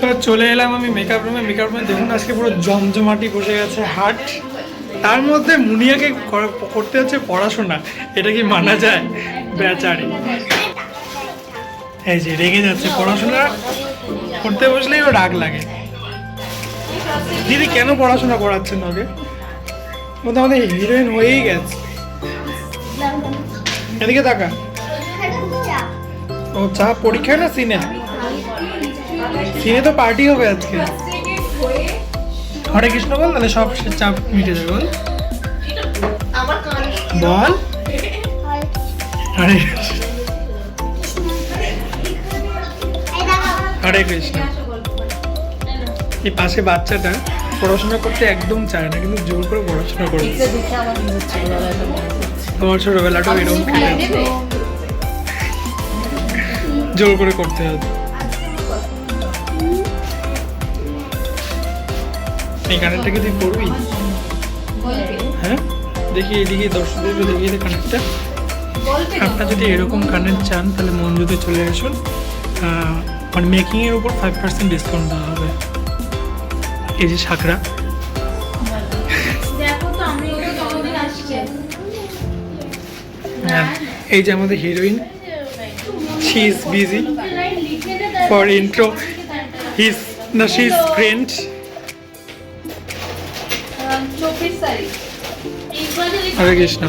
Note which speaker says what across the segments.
Speaker 1: তো চলে এলাম আমি মেকআপ রুমে মেকআপ রুমে দেখুন, আজকে পুরো জমজমাটি বসে গেছে হাট তার মধ্যে মুনিয়াকে করতে হচ্ছে পড়াশোনা। এটা কি মানা যায়? বেচারি। এই যে, রেগে যাচ্ছে। পড়াশোনা করতে বসলেই ও রাগ লাগে। দিদি কেন পড়াশোনা করাচ্ছেন ওকে? ও তো আমাদের হিরোইন হয়েই গেছে। এদিকে তাকা। ও চা, পরীক্ষা না সিনে? সিনে তো পার্টি হবে আজকে। হরে কৃষ্ণ বল তাহলে সব চাপ মিটে যাবে বল। বল। হরে কৃষ্ণ। হরে কৃষ্ণ। এই পাশে বাচ্চাটা পড়াশোনা করতে একদম চায় না কিন্তু জোর করে পড়াশোনা করে তোমার ছোটবেলাটাও এরকম জোর করে করতে হবে। এই কানেরটা কি তুই পড়বি হ্যাঁ? দেখি এদিকে দর্শকদের দেখিয়ে দে কানেরটা আপনার যদি এরকম কানের চান তাহলে মন মঞ্জুতে চলে আসুন। মানে মেকিংয়ের উপর ফাইভ পার্সেন্ট ডিসকাউন্ট দেওয়া হবে। এই যে
Speaker 2: আসছে।
Speaker 1: হ্যাঁ, এই যে আমাদের heroine she is busy for intro his না she is friend Hare Krishna.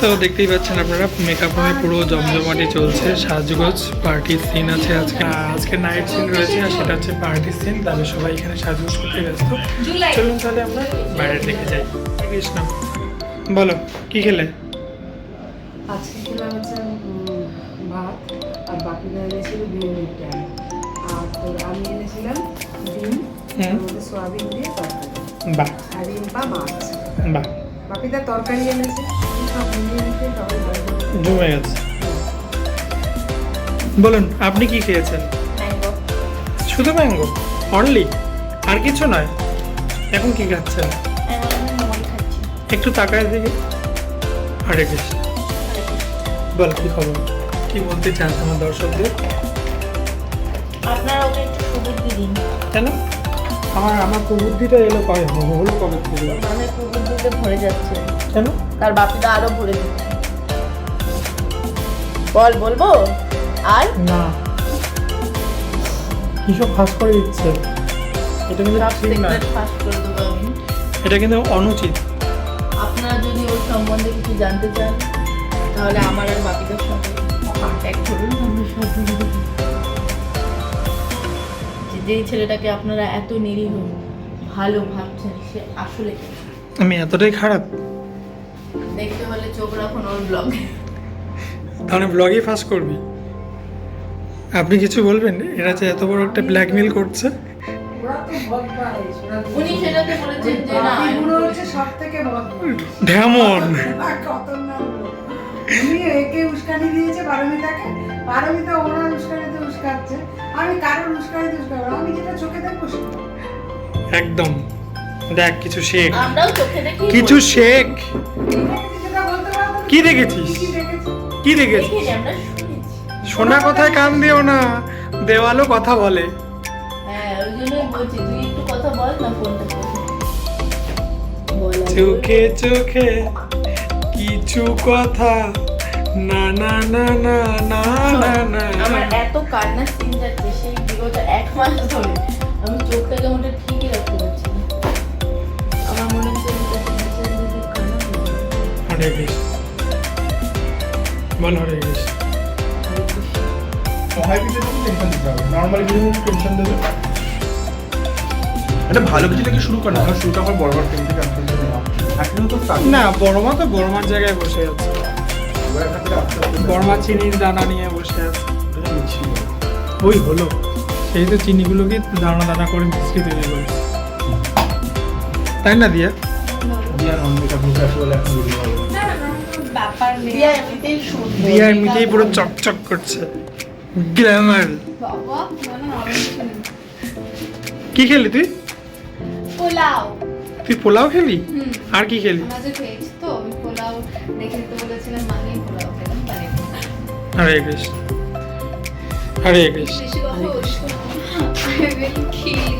Speaker 1: তো দেখতেই পাচ্ছেন আপনারা মেকআপ রুমে পুরো জমজমাটি চলছে সাজগোজ পার্টির সিন আছে আজকে। আজকে নাইট সিন রয়েছে আর সেটা হচ্ছে পার্টির সিন তাহলে সবাই এখানে সাজগোজ করতে ব্যস্ত। চলুন তাহলে আমরা বাইরের দিকে যাই। কৃষ্ণ। বলো কি খেলে?
Speaker 3: আজকে খেলাম হচ্ছে ভাত আর এনেছিল বিরিয়ানির আর আমি এনেছিলাম ডিম
Speaker 1: হুম।
Speaker 3: তার মধ্যে সোয়াবিন দিয়ে তরকারি।
Speaker 1: বাহ।
Speaker 3: আর রিম্পা মাছ।
Speaker 1: বাহ।
Speaker 3: বাকিটা তরকারি এনেছে। সব মিলিয়ে মিশিয়ে সবাই
Speaker 1: জমে গেছে। বলুন আপনি কি খেয়েছেন? শুধু ম্যাঙ্গো? অনলি? আর কিছু নয়? এখন কি খাচ্ছেন? একটু তাকায় দিকে হরে কৃষ্ণ। বল কি খবর? কি বলতে চান আমার দর্শকদের?
Speaker 2: আপনারা ওকে একটু সুবুদ্ধি দিন।
Speaker 1: কেন? আমার আমার প্রবুদ্ধিটা এলো কবে হলো কবে থেকে?
Speaker 2: মানে সুবুদ্ধিতে ভরে যাচ্ছে।
Speaker 1: কেন?
Speaker 2: তার বাপিটা আরও ভরে দিচ্ছে বল বলব? আর?
Speaker 1: না। কিসব ফাঁস করে দিচ্ছে? এটা কিন্তু ঠিক নয়
Speaker 2: ফাঁস করে দেবো আমি।
Speaker 1: এটা কিন্তু অনুচিত।
Speaker 2: আপনারা যদি ওর সম্বন্ধে কিছু জানতে চান তাহলে আমার আর বাপিদের সঙ্গে কন্ট্যাক্ট করুন। আমি সব যেই ছেলেটাকে আপনারা এত নিরীহ ভালো ভাবছেন সে আসলে
Speaker 1: আমি এতটাই খারাপ?
Speaker 2: দেখতে হলে চোখ রাখুন ওর ব্লগে
Speaker 1: তাহলে ব্লগই ফাঁস করবি। আপনি কিছু বলবেন? এরা যে এত বড় একটা ব্ল্যাকমেল করছে।
Speaker 2: উনি সেটাকে বলেছেন যে না
Speaker 3: বাকিগুলো হচ্ছে সব থেকে
Speaker 1: ঢেমন
Speaker 3: আর খতরনাক লোক। উনি একে উস্কানি দিয়েছে পারমিতাকে। পারমিতা ওনার উস্কানিতে উস্কাচ্ছে আমি কারোর উস্কাবো না। আমি যেটা চোখে দেখব
Speaker 1: একদম। দেখ কিছু শেখ।
Speaker 2: আমরাও চোখে দেখি।
Speaker 1: কিছু শেখ। কি দেখেছিস?
Speaker 3: কি
Speaker 1: দেখেছিস? শোনা কথায় কান দিও না দেওয়ালও কথা বলে।
Speaker 2: হ্যাঁ।
Speaker 1: চোখে চোখে কিছু কথা না না না না না না না।
Speaker 2: আমার এত কান্নার সিন যাচ্ছে সেই বিগত এক মাস ধরে। আমি চোখটাকে মোটা ঠিকই রাখতে পারছি না। আমার মনে হচ্ছে আমি চোখে নিচে যদি কান্না যায়।
Speaker 1: হরে কৃষ্ণ। বল হরে কৃষ্ণ।
Speaker 4: সহায় কিছু টেনশন দিতে হবে। নর্মাল কিছু টেনশন দেবে? একটা ভালো কিছু থেকে শুরু কর না? কারণ শুরুটা আমার বড় বড় টেন থেকে এখন তো start
Speaker 1: না বড় মা তো বড় মার জায়গায় বসে আছে।
Speaker 4: এবার এখান থেকে আস্তে আস্তে
Speaker 1: বড় মা চিনির দানা নিয়ে বসে আছে। ওই হলো। সেই তো চিনিগুলোকে দানা দানা করে মিষ্টি তৈরি করে তাই না দিয়া?
Speaker 4: দিয়ার অন্যটা বুঝে আসে বলে এখন বুঝতে পারব
Speaker 2: দিয়া এমনিতেই
Speaker 1: পুরো চকচক করছে। গ্ল্যামার। কি খেলি তুই?
Speaker 5: পোলাও।
Speaker 1: তুই পোলাও খেলি? আর কি খেলি?
Speaker 5: তো পোলাও রেখে দিতে বলেছিলাম মানেই পোলাও খেলাম মানে
Speaker 1: হরে কৃষ্ণ। হরে কৃষ্ণ.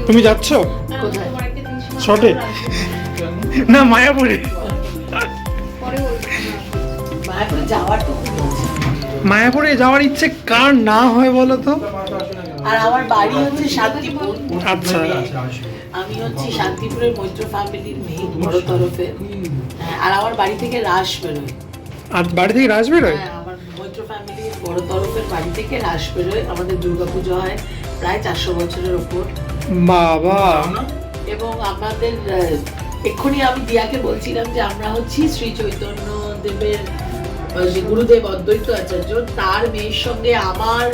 Speaker 1: তুমি যাচ্ছ?
Speaker 5: মনে
Speaker 1: শর্টে? না মায়াপুরে।
Speaker 6: মায়াপুর যাওয়ার তো ইচ্ছে।
Speaker 1: মায়াপুরে যাওয়ার ইচ্ছে কার না হয় বলো তো?
Speaker 6: আর আমার বাড়ি হচ্ছে শান্তিপুর।
Speaker 1: আচ্ছা।
Speaker 6: মানে আমি হচ্ছি শান্তিপুরের মৈত্র ফ্যামিলির মেয়ে বড় তরফের হ্যাঁ, আর আমার বাড়ি থেকে রাস বেরোয়।
Speaker 1: আর বাড়ি থেকে রাস বেরোয়?
Speaker 6: হ্যাঁ আমার মৈত্র ফ্যামিলির বড় তরফের বাড়ি থেকে রাস বেরোয়। আমাদের দুর্গাপুজো হয় প্রায় চারশো বছরের ওপর।
Speaker 1: বাবা।
Speaker 6: এবং আমাদের এক্ষুনি আমি দিয়াকে বলছিলাম যে আমরা হচ্ছি শ্রী চৈতন্য দেবের যে গুরুদেব অদ্বৈত আচার্য তার মেয়ের সঙ্গে আমার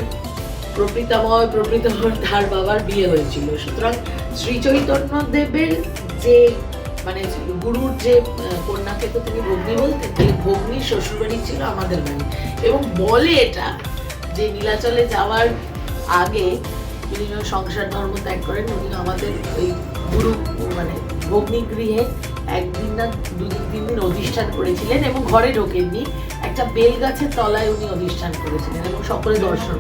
Speaker 6: প্রকৃতাময় প্রকৃতময় তার বাবার বিয়ে হয়েছিল। সুতরাং শ্রী চৈতন্য দেবের যে মানে গুরুর যে কন্যাকে তো তিনি ভগ্নী বলতেন তাহলে ভগ্নির শ্বশুরবাড়ি ছিল আমাদের বাড়ি। এবং বলে এটা যে নীলাচলে যাওয়ার আগে তিনি সংসার ধর্ম ত্যাগ করেন উনি আমাদের ওই গুরু মানে ভগ্নিগৃহে একদিন না দুদিন তিন দিন অধিষ্ঠান করেছিলেন এবং ঘরে ঢোকেননি। একটা বেল গাছের তলায় উনি অধিষ্ঠান করেছিলেন এবং সকলে দর্শন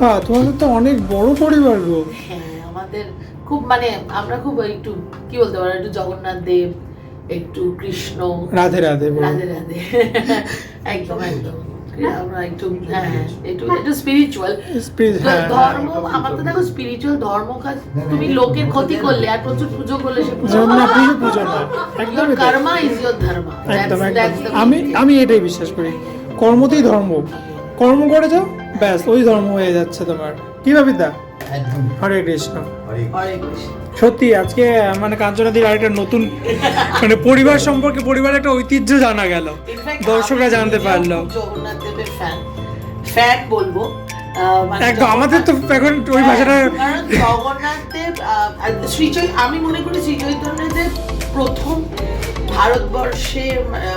Speaker 1: বা তোমাদের তো অনেক বড় পরিবার গো।
Speaker 6: হ্যাঁ আমাদের খুব মানে আমরা খুব একটু কি বলতে পারো একটু জগন্নাথ দেব একটু কৃষ্ণ।
Speaker 1: রাধে রাধে
Speaker 6: রাধে রাধে। একদম একদম। আমরা একটু হ্যাঁ একটু একটু স্পিরিচুয়াল ধর্ম আমার তো দেখো স্পিরিচুয়াল ধর্ম কাজ তুমি লোকের ক্ষতি করলে আর প্রচুর পুজো করলে সে পুজো
Speaker 1: যেমন না। পুজো পুজো না একদমই
Speaker 6: কর্মা ইজ ইয়োর ধর্ম
Speaker 1: একদম একদম। আমি আমি এটাই বিশ্বাস করি। কর্মতেই ধর্ম। কর্ম করে যাও ব্যাস ওই ধর্ম হয়ে যাচ্ছে তোমার। কি ভাবিদা হরে কৃষ্ণ।
Speaker 6: হরে কৃষ্ণ।
Speaker 1: সত্যি আজকে মানে কাঞ্চনাদির আরেকটা নতুন মানে পরিবার সম্পর্কে পরিবারের একটা ঐতিহ্য জানা গেল। দর্শকরা জানতে পারল।
Speaker 6: জগন্নাথ দেবের ফ্যান ফ্যান বলব মানে
Speaker 1: একদম আমাদের তো এখন ওই
Speaker 6: হ্যাঁ,
Speaker 1: ভাষাটা
Speaker 6: জগন্নাথ দেব আমি মনে করি শ্রী প্রথম ভারতবর্ষে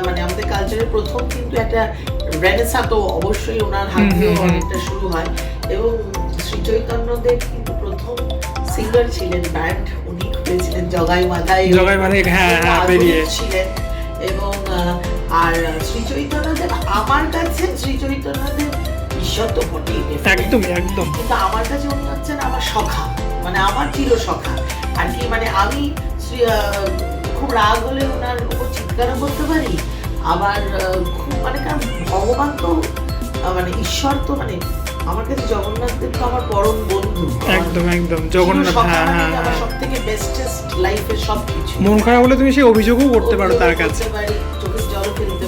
Speaker 6: মানে আমাদের কালচারের প্রথম কিন্তু একটা রেনেসা তো অবশ্যই ওনার হাত
Speaker 1: হুম।
Speaker 6: অনেকটা শুরু হয়। এবং শ্রী কিন্তু প্রথম সিঙ্গার ছিলেন ব্যান্ড উনি খুলেছিলেন জগাই মাথায়
Speaker 1: জগাই মাথায়, হ্যাঁ, হ্যাঁ, বেরিয়ে।
Speaker 6: ছিলেন এবং আর শ্রী আমার কাছে শ্রী চৈতন্য দেব ঈশ্বর তো বটেই definitely।
Speaker 1: একদম
Speaker 6: কিন্তু আমার কাছে উনি হচ্ছেন আমার সখা মানে আমার চির সখা আর কি মানে আমি খুব রাগ হলে ওনার উপর চিৎকারও করতে পারি আবার খুব মানে কারণ ভগবান তো মানে ঈশ্বর তো মানে আমার কাছে জগন্নাথ দেব তো আমার পরম বন্ধু।
Speaker 1: একদম একদম। জগন্নাথ হ্যাঁ হ্যাঁ
Speaker 6: আমার
Speaker 1: হ্যাঁ।
Speaker 6: সব বেস্টেস্ট লাইফের সবকিছু।
Speaker 1: মন খারাপ হলে তুমি সেই অভিযোগও করতে পারো তার কাছে।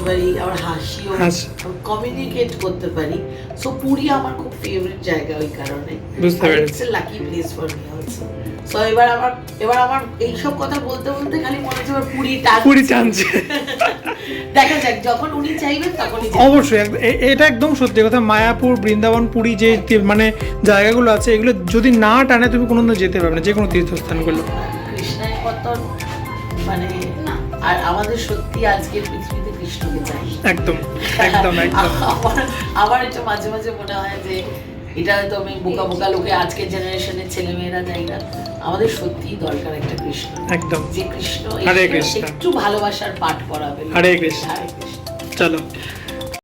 Speaker 6: পারি আবার হাসিও
Speaker 1: হাসি।
Speaker 6: কমিউনিকেট করতে পারি। সো পুরী আমার খুব ফেভারিট জায়গা ওই কারণে। It's a lucky place for me also so এবার আমার এবার আমার এইসব কথা বলতে বলতে খালি মনে হচ্ছে এবার পুরী টান
Speaker 1: পুরী টানছে।
Speaker 6: দেখা যাক যখন উনি চাইবেন তখনই
Speaker 1: অবশ্যই এটা একদম সত্যি কথা। মায়াপুর বৃন্দাবন পুরী যে মানে জায়গাগুলো আছে এগুলো যদি না টানে তুমি কোনো যেতে পারবে না যে কোনো তীর্থস্থানগুলো।
Speaker 6: কৃষ্ণের পতন মানে আর আমাদের সত্যি আজকের পৃথিবীতে যাই
Speaker 1: একদম একদম একদম।
Speaker 6: আমার এটা মাঝে মাঝে মনে হয় যে এটা হয়তো আমি বোকা বোকা লোকে আজকের জেনারেশনের ছেলে মেয়েরা যাই না। আমাদের সত্যিই দরকার একটা কৃষ্ণ।
Speaker 1: একদম।
Speaker 6: যে কৃষ্ণ
Speaker 1: কৃষ্ণ।
Speaker 6: একটু ভালোবাসার পাঠ
Speaker 1: হরে কৃষ্ণ।
Speaker 6: হরে কৃষ্ণ।
Speaker 1: চলো।